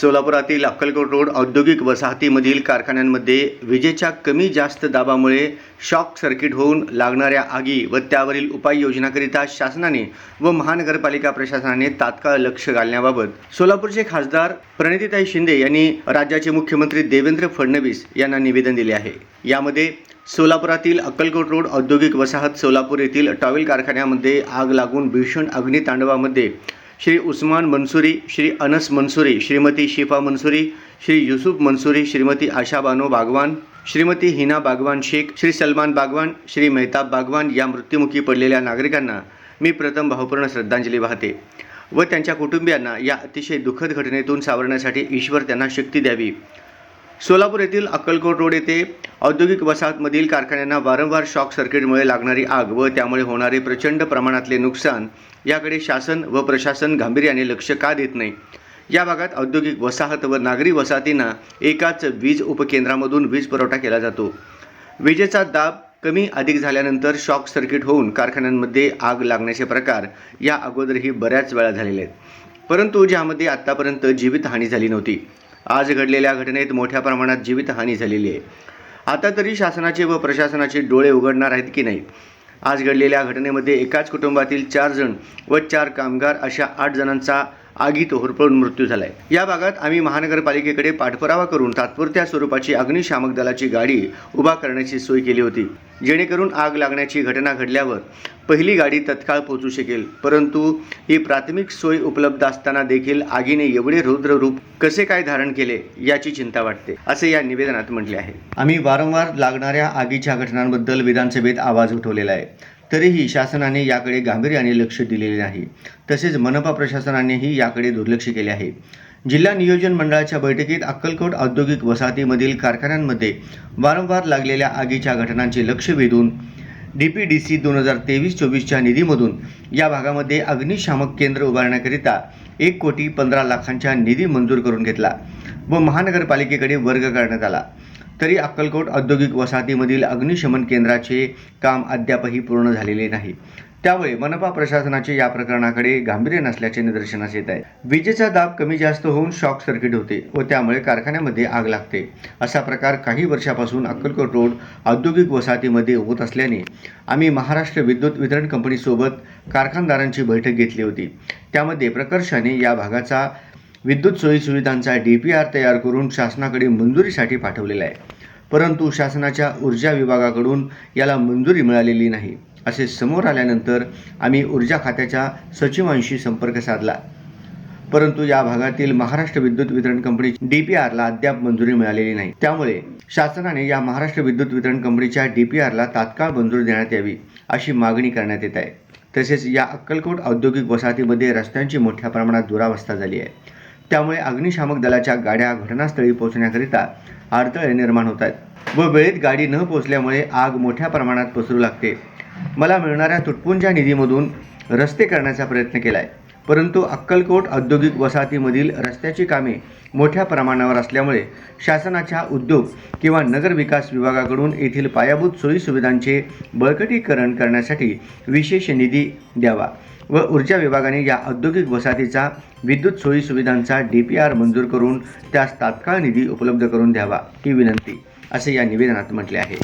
सोलापुरातील Akkalkot road औद्योगिक वसाहतीमधील कारखान्यांमध्ये विजेच्या कमी जास्त दाबामुळे शॉक सर्किट होऊन लागणाऱ्या आगी व त्यावरील उपाययोजनाकरिता शासनाने व महानगरपालिका प्रशासनाने तात्काळ लक्ष घालण्याबाबत सोलापूरचे खासदार प्रणितीताई शिंदे यांनी राज्याचे मुख्यमंत्री देवेंद्र फडणवीस यांना निवेदन दिले आहे. यामध्ये सोलापुरातील अक्कलकोट रोड औद्योगिक वसाहत सोलापूर येथील टॉवेल कारखान्यामध्ये आग लागून भीषण अग्नितांडवामध्ये श्री उस्मान मनसुरी श्री अनस मनसुरी श्रीमती शिफा मनसुरी श्री युसुफ मनसुरी श्रीमती आशा बानो बागवान श्रीमती हिना बागवान शेख श्री सलमान बागवान श्री मेहताब बागवान या मृत्युमुखी पडलेल्या नागरिकांना मी प्रथम भावपूर्ण श्रद्धांजली वाहते व त्यांच्या कुटुंबियांना या अतिशय दुःखद घटनेतून सावरण्यासाठी ईश्वर त्यांना शक्ती द्यावी. सोलापूर येथील अक्कलकोट रोड येथे औद्योगिक वसाहतमधील कारखान्यांना वारंवार शॉक सर्किटमुळे लागणारी आग व त्यामुळे होणारे प्रचंड प्रमाणातले नुकसान याकडे शासन व प्रशासन गांभीर्याने लक्ष का देत नाही? या भागात औद्योगिक वसाहत व नागरी वसाहतींना एकाच वीज उपकेंद्रामधून वीज पुरवठा केला जातो. विजेचा दाब कमी अधिक झाल्यानंतर शॉक सर्किट होऊन कारखान्यांमध्ये आग लागण्याचे प्रकार या अगोदरही बऱ्याच वेळा झालेले आहेत. परंतु ज्यामध्ये आत्तापर्यंत जीवितहानी झाली नव्हती. आज घडलेल्या घटनेत मोठ्या प्रमाणात जीवितहानी झालेली आहे. आता तरी शासनाचे व प्रशासनाचे डोळे उघडणार आहेत की नाही? आज घडलेल्या घटनेमध्ये एकाच कुटुंबातील चार जण व चार कामगार अशा आठ जणांचा आगीत होरपळून मृत्यू झालाय. या भागात आम्ही महानगरपालिकेकडे पाठपुरावा करून तात्पुरत्या स्वरूपाची अग्निशामक दलाची गाडी उभा करण्याची सोय केली होती. जेणेकरून आग लागण्याची घटना घडल्यावर पहिली गाडी तत्काळ पोहोचू शकेल. परंतु ही प्राथमिक सोय उपलब्ध असताना देखील आगीने एवढे रौद्र रूप कसे काय धारण केले याची चिंता वाटते असे या निवेदनात म्हटले आहे. आम्ही वारंवार लागणाऱ्या आगीच्या घटनांबद्दल विधानसभेत आवाज उठवलेला आहे. तरीही शासनाने याकडे गांभीर्याने लक्ष दिलेले नाही. तसेच मनपा प्रशासनानेही याकडे दुर्लक्ष केले आहे. जिल्हा नियोजन मंडळाच्या बैठकीत अक्कलकोट औद्योगिक वसाहतीमधील कारखान्यांमध्ये वारंवार लागलेल्या आगीच्या घटनांचे लक्ष वेधून डी पी डी सी दोन हजार तेवीस चोवीसच्या निधीमधून या भागामध्ये अग्निशामक केंद्र उभारण्याकरिता एक कोटी पंधरा लाखांच्या निधी मंजूर करून घेतला व महानगरपालिकेकडे वर्ग करण्यात आला. तरी अक्कलकोट औद्योगिक वसाहतीमधील अग्निशमन केंद्राचे काम अद्यापही पूर्ण झालेले नाही. त्यामुळे मनपा प्रशासनाचे या प्रकरणाकडे गांभीर्य नसल्याचे निदर्शनास येत आहे. विजेचा दाब कमी जास्त होऊन शॉक सर्किट होते व त्यामुळे कारखान्यामध्ये आग लागते. असा प्रकार काही वर्षापासून अक्कलकोट रोड औद्योगिक वसाहतीमध्ये होत असल्याने आम्ही महाराष्ट्र विद्युत वितरण कंपनीसोबत कारखानदारांची बैठक घेतली होती. त्यामध्ये प्रकर्षाने या भागाचा विद्युत सोयीसुविधांचा डी पी आर तयार करून शासनाकडे मंजुरीसाठी पाठवलेला आहे. परंतु शासनाच्या ऊर्जा विभागाकडून याला मंजुरी मिळालेली नाही. असे समोर आल्यानंतर आम्ही ऊर्जा खात्याच्या सचिवांशी संपर्क साधला. परंतु या भागातील महाराष्ट्र विद्युत वितरण कंपनी डी पी आरला अद्याप मंजुरी मिळालेली नाही. त्यामुळे शासनाने या महाराष्ट्र विद्युत वितरण कंपनीच्या डी पी आरला तात्काळ मंजुरी देण्यात यावी अशी मागणी करण्यात येत आहे. तसेच या अक्कलकोट औद्योगिक वसाहतीमध्ये रस्त्यांची मोठ्या प्रमाणात दुरावस्था झाली आहे. त्यामुळे अग्निशामक दलाच्या गाड्या घटनास्थळी पोहोचण्याकरिता अडथळे निर्माण होत आहेत. व वेळेत गाडी न पोचल्यामुळे आग मोठ्या प्रमाणात पसरू लागते. मला मिळणाऱ्या तुटपुंच्या निधीमधून रस्ते करण्याचा प्रयत्न केला आहे परंतु अक्कलकोट औद्योगिक वसाहतीमधील रस्त्याची कामे मोठ्या प्रमाणावर असल्यामुळे शासनाच्या उद्योग किंवा नगरविकास विभागाकडून येथील पायाभूत सोयीसुविधांचे बळकटीकरण करण्यासाठी विशेष निधी द्यावा. व ऊर्जा विभागाने या औद्योगिक वसाहतीचा विद्युत सोयी सुविधांचा डी पी आर मंजूर करून त्यास तात्काळ निधी उपलब्ध करून द्यावा ही विनंती असे या निवेदनात म्हटले आहे.